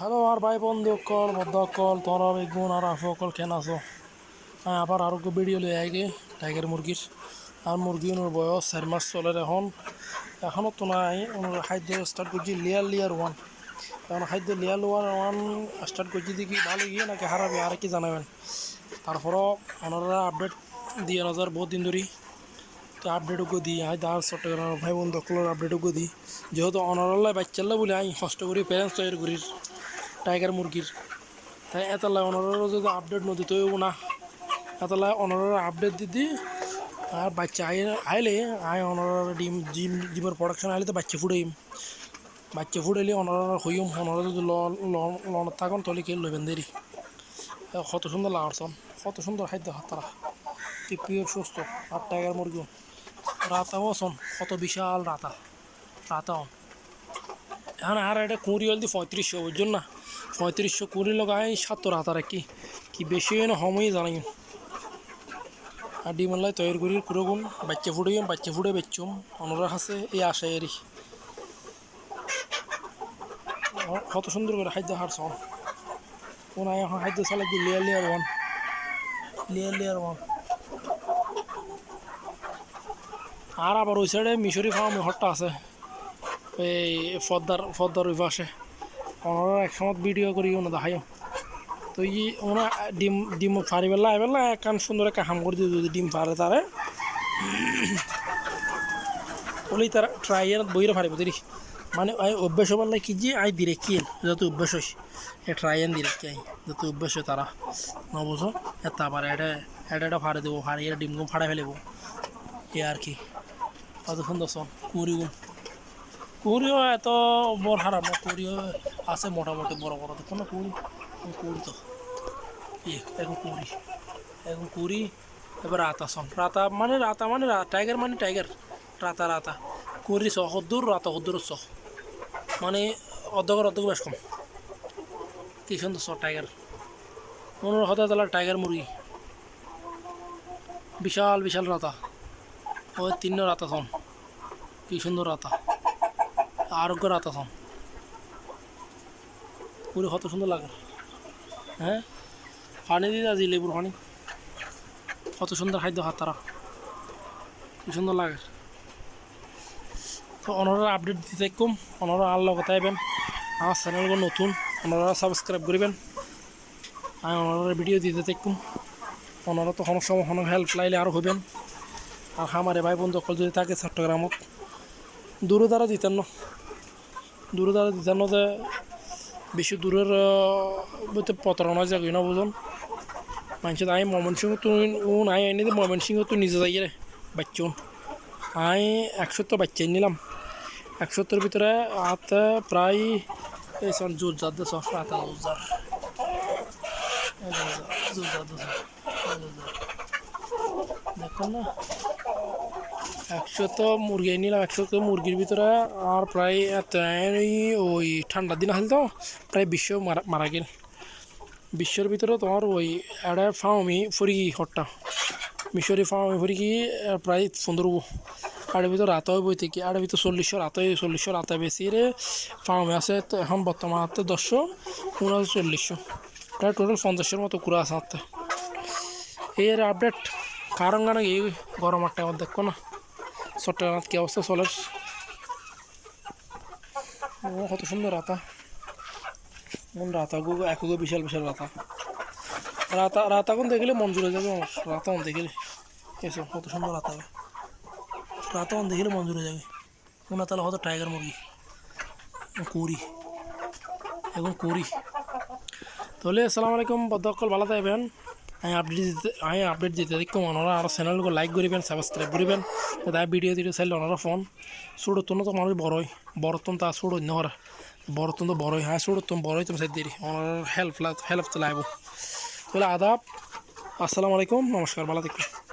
Hello, আর ভাই বন্ধু, call, বদ্ধ কল, তোরা বেগুন আর আফো কল কেন আছো? হ্যাঁ আবার আরও ভিডিও লই আগে টাইগার মুরগির। আর মুরগি ওর বয়স চার মাস চলে এখন। এখনও তো নাই খাদ্য স্টার্ট করছি লেয়ার লেয়ার ওয়ান এখন খাদ্য লেয়ার ওয়ান ওয়ান স্টার্ট করছি দেখি ভালো গিয়ে নাকি হারাবে, আর কি জানাবেন। তারপরও ওনারা আপডেট দিয়ে নজর বহুত দিন ধরে তো আপডেটও দিই আই দার চট্টগ্রাম ভাই বন্ধু সকলের আপডেটও দিই। যেহেতু অনারাল্লাই বাচ্চাল্লা বলে আই, কষ্ট করি প্যারেন্টস তৈরি করি টাইগার মুরগির। তাই এতলা অনারারও যদি আপডেট নদী তৈব না। এতলা অনারার আপডেট দিদি আর বাচ্চা আই আইলে, আই অনারার ডিম ডিম, ডিমের প্রোডাকশন আইলে তো বাচ্চা ফুটাইম। বাচ্চা ফুটাইলে অনারার হইম অনারা যদি লন থাকুন তলে কে লইবেন দেরি। কত সুন্দর লাগারছন, কত সুন্দর খাদ্য তারা কি পিওর সুস্থ, আর টাইগার মুরগি রাতাও আছন, কত বিশাল রাতা। রাতাও। এখন আর, এটা কুঁড়ি হল দি পঁয়ত্রিশশো, বুঝছেন না? পঁয়ত্রিশশো কুড়ি লগাই সাতশো রাতার কি? কি বেশি হয় না সময় জানাই আর ডিমাল্লাই তৈরি করি কুরগুন বাচ্চা ফুটাইম বাচ্চা ফুটে বেচুম অনুরাগ আছে এই আশা এরি কত সুন্দর করে খাদ্য হারছ। কোন এখন খাদ্য চালাই the layer layer one? Layer layer one. আর আবার ওই সাইডে মিশরি ফার্ম হটটা আছে। এই ফদ্দার ফদ্দার ওই পাশে। ওনারা একসময় ভিডিও করি ওনা দেখাইও তো ই ওনা ডিম ডিম ফারি বেলা এবেলা একান সুন্দর একটা হাম করে দিয়ে যদি ডিম ফারে তারে। বলি তারা ট্রাইয়ের বইরে ফারিব দেরি মানে আই অভ্যাস হবার লাগে কি যে আই দিরে কি যত অভ্যাস হইস, এ ট্রাইয়েন দিরে কি আই। যত অভ্যাস হয় তারা। এটা আবার এটা এটা এটা ফাড়ে দেবো ফাড়িয়ে ডিমগুলো ফাড়াই ফেলেবো এ আর কি। কত সুন্দর সন কুড়িগুলো কুড়িও এত বড় হারাম না, কুড়িও আছে মোটামুটি বড় বড়। দেখো না কুড়ি কুড়ি তো। এখন কুড়ি এখন কুড়ি, এবার রাতা সন রাতা মানে রাতা মানে টাইগার মানে টাইগার, রাতা রাতা। কুড়ি ছ সদ্দুর রাতা সদ্দুর ছ মানে অর্ধেকের অর্ধেক বেশ কম। কি সুন্দর ছ টাইগার। মনে হতে তাহলে টাইগার মুরগি। বিশাল বিশাল রাতা। ওই তিন রাতা সন কি সুন্দর রাতা। রাতা সন পুরো কত সুন্দর লাগে। হ্যাঁ? পানি দিয়ে আজি লেবুর পানি। কত সুন্দর খাদ্য হাত তারা। কি সুন্দর লাগে। তো ওনারা আপডেট দিতে থাকুম ওনারা আর লগত আইবেন আমার চ্যানেলগুলো নতুন ওনারা সাবস্ক্রাইব করবেন। আমি ওনারা ভিডিও দিতে থাকুম ওনারা তো কোনো সময় হেল্প লাইলে আরও হবেন। আর আমারে ভাই বন্ধু সকল যদি থাকে চট্টগ্রামত। দূরে দ্বারা দিতেন না। দূরে দ্বারা দিতেন না যে বেশি দূরের বলতে প্রতারণা যাগি না বুঝুন মানুষ আই ময়মন সিংহ তুই ও নাই আইনি দে ময়মন সিংহ তুই নিজে যাই রে বাচ্চুন। আই একশো বাচ্চা নিলাম। একশোর ভিতরে হাতে প্রায় এই সব জোর জাত দে সব রাতা জোর জার দেখুন না। একশো তো মুরগি নিলাম একশো তো মুরগির ভিতরে আর প্রায় ওই ঠান্ডার দিন আসলে তো প্রায় বিশ্ব মারা মারা গেল। বিশ্বের ভিতরে তোমার ওই একটা ফার্মি ফুরি হটটা? মিশরি ফার্মি ফুরি কি প্রায় পনেরো আর ভিতর রাত বই থেকে আর ভিতর চল্লিশশো রাতে চল্লিশশো রাতে বেশি রে ফার্মে আছে এখন বর্তমান হাতে দশশো পনেরো চল্লিশশো। প্রায় টোটাল পঞ্চাশের মতো কুড়া আছে হাতে। এর আপডেট কারণ গানে এই গরম একটা দেখো না। চট্টগ্রাম কি অবস্থা চলে? ও, কত সুন্দর রাতা। কোন রাতা গো, এক গো বিশাল বিশাল রাতা। রাতা রাতা কোন দেখলে মন জুড়ে যাবে আমার। রাতা কোন দেখলে? এসো কত সুন্দর রাতা রাতা কোন দেখলে মন জুড়ে যাবে। কোন তাহলে হয়তো টাইগার মুরগি। কুড়ি। এখন কুড়ি। তাহলে, আসসালামু আলাইকুম বদকল ভালো থাকবেন। আমি আপডেট দিতে আমি আপডেট দিতে দেখুন ওনারা আর চ্যানেলকে লাইক করবেন সাবস্ক্রাইব করবেন তাই ভিডিও দিতে চাইলে ওনারা ফোন ছোটোতন তো মানুষ বড়ই বড়তন তা ছোটো নহরা বরতন তো বড়ই হ্যাঁ ছোটোতন বড়ই তুমি সাইড দিই ওনার হেল্প হেল্প চালাইব তাহলে আদাব আসসালামু আলাইকুম নমস্কার ভালো থাকবেন